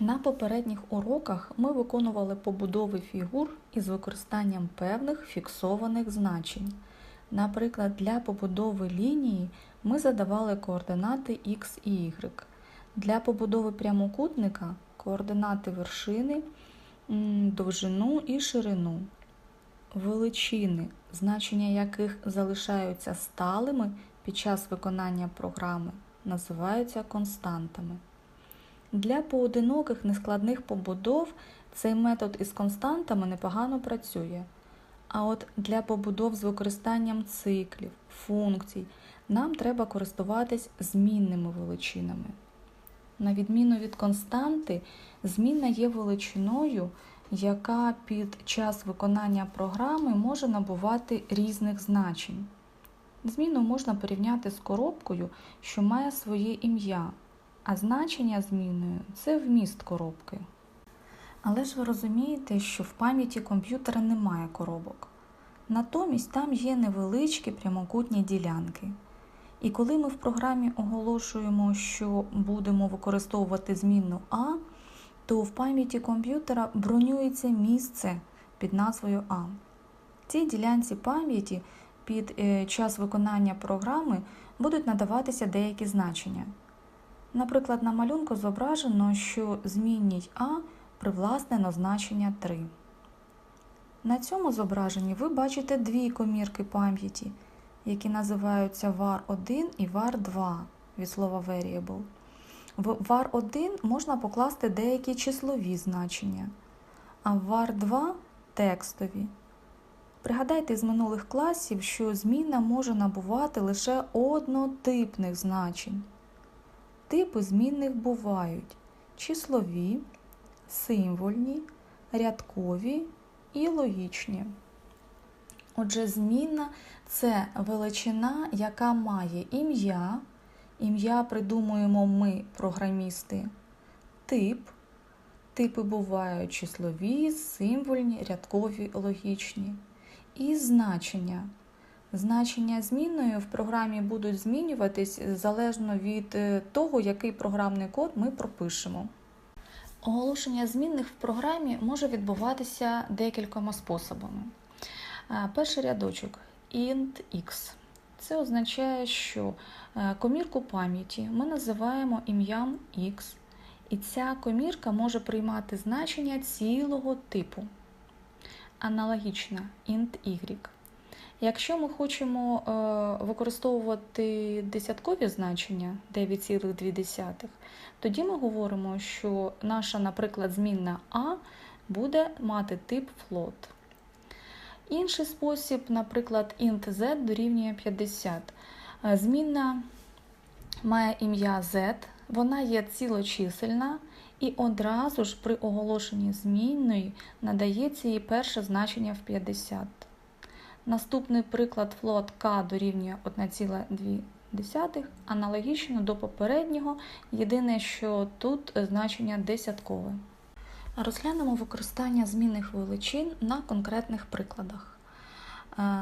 На попередніх уроках ми виконували побудови фігур із використанням певних фіксованих значень. Наприклад, для побудови лінії ми задавали координати x і y. Для побудови прямокутника координати вершини, довжину і ширину. Величини, значення яких залишаються сталими під час виконання програми, називаються константами. Для поодиноких нескладних побудов цей метод із константами непогано працює. А от для побудов з використанням циклів, функцій нам треба користуватись змінними величинами. На відміну від константи, змінна є величиною, яка під час виконання програми може набувати різних значень. Зміну можна порівняти з коробкою, що має своє ім'я, а значення зміною це вміст коробки. Але ж ви розумієте, що в пам'яті комп'ютера немає коробок. Натомість там є невеличкі прямокутні ділянки. І коли ми в програмі оголошуємо, що будемо використовувати змінну А, то в пам'яті комп'ютера бронюється місце під назвою А. Цій ділянці пам'яті під е, час виконання програми будуть надаватися деякі значення. Наприклад, на малюнку зображено, що змінній А привласнено значення 3. На цьому зображенні ви бачите дві комірки пам'яті, які називаються var1 і var2 від слова variable. В var1 можна покласти деякі числові значення, а в var2 текстові. Пригадайте з минулих класів, що зміна може набувати лише однотипних значень. Типи змінних бувають числові, символьні, рядкові і логічні. Отже, змінна це величина, яка має ім'я. Ім'я придумуємо ми, програмісти, тип. Типи бувають числові, символьні, рядкові, логічні. І значення. Значення змінною в програмі будуть змінюватись залежно від того, який програмний код ми пропишемо. Оголошення змінних в програмі може відбуватися декількома способами. Перший рядочок int x. Це означає, що комірку пам'яті ми називаємо ім'ям x, і ця комірка може приймати значення цілого типу. Аналогічно int y. Якщо ми хочемо використовувати десяткові значення 9,2, тоді ми говоримо, що наша, наприклад, змінна А буде мати тип float. Інший спосіб, наприклад, int z дорівнює 50. Змінна має ім'я z, вона є цілочисельна, і одразу ж при оголошенні змінної надається їй перше значення в 50. Наступний приклад float k дорівнює 1,2, аналогічно до попереднього, єдине, що тут значення десяткове. Розглянемо використання змінних величин на конкретних прикладах.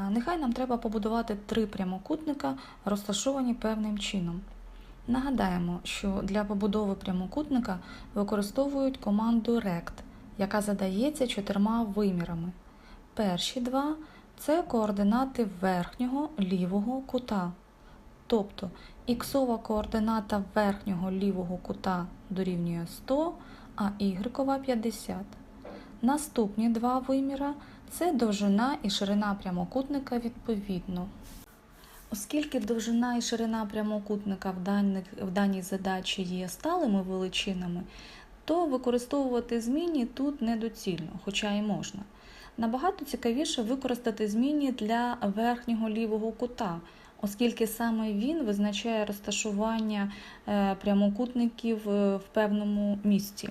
Нехай нам треба побудувати три прямокутника, розташовані певним чином. Нагадаємо, що для побудови прямокутника використовують команду rect, яка задається чотирма вимірами. Перші два це координати верхнього лівого кута. Тобто іксова координата верхнього лівого кута дорівнює 100, а y 50. Наступні два виміра це довжина і ширина прямокутника відповідно. Оскільки довжина і ширина прямокутника в, даних, в даній задачі є сталими величинами, то використовувати змінні тут недоцільно, хоча і можна. Набагато цікавіше використати змінні для верхнього лівого кута, оскільки саме він визначає розташування прямокутників в певному місці.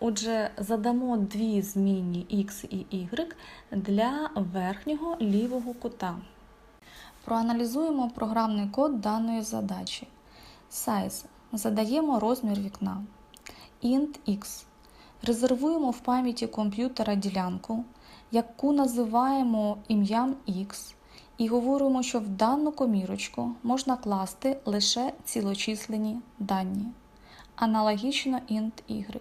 Отже, задамо дві змінні x і y для верхнього лівого кута. Проаналізуємо програмний код даної задачі. Size. Задаємо розмір вікна. int x. Резервуємо в пам'яті комп'ютера ділянку, яку називаємо ім'ям x, і говоримо, що в дану комірочку можна класти лише цілочисленні дані. Аналогічно int y.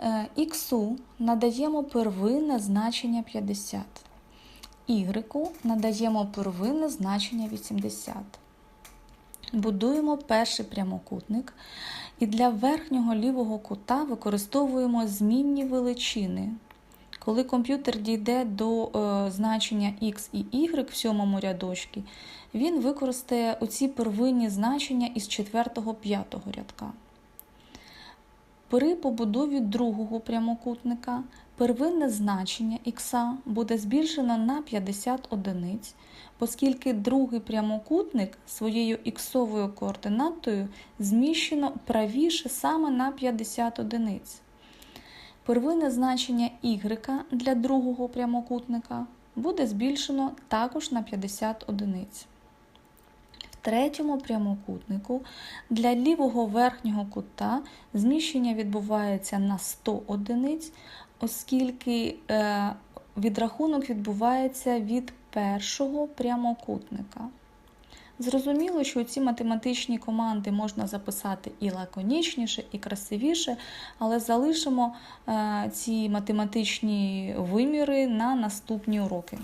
Е, Іксу надаємо первинне значення 50. Ігреку надаємо первинне значення 80. Будуємо перший прямокутник і для верхнього лівого кута використовуємо змінні величини. Коли комп'ютер дійде до е, значення x і y в сьомому рядочку, він використає оці первинні значення із 4-5 рядка. При побудові другого прямокутника первинне значення х буде збільшено на 50 одиниць, оскільки другий прямокутник своєю іксовою координатою зміщено правіше саме на 50 одиниць. Первинне значення y для другого прямокутника буде збільшено також на 50 одиниць. В третьому прямокутнику для лівого верхнього кута зміщення відбувається на 100 одиниць, оскільки е, відрахунок відбувається від першого прямокутника. Зрозуміло, що ці математичні команди можна записати і лаконічніше, і красивіше, але залишимо е, ці математичні виміри на наступні уроки.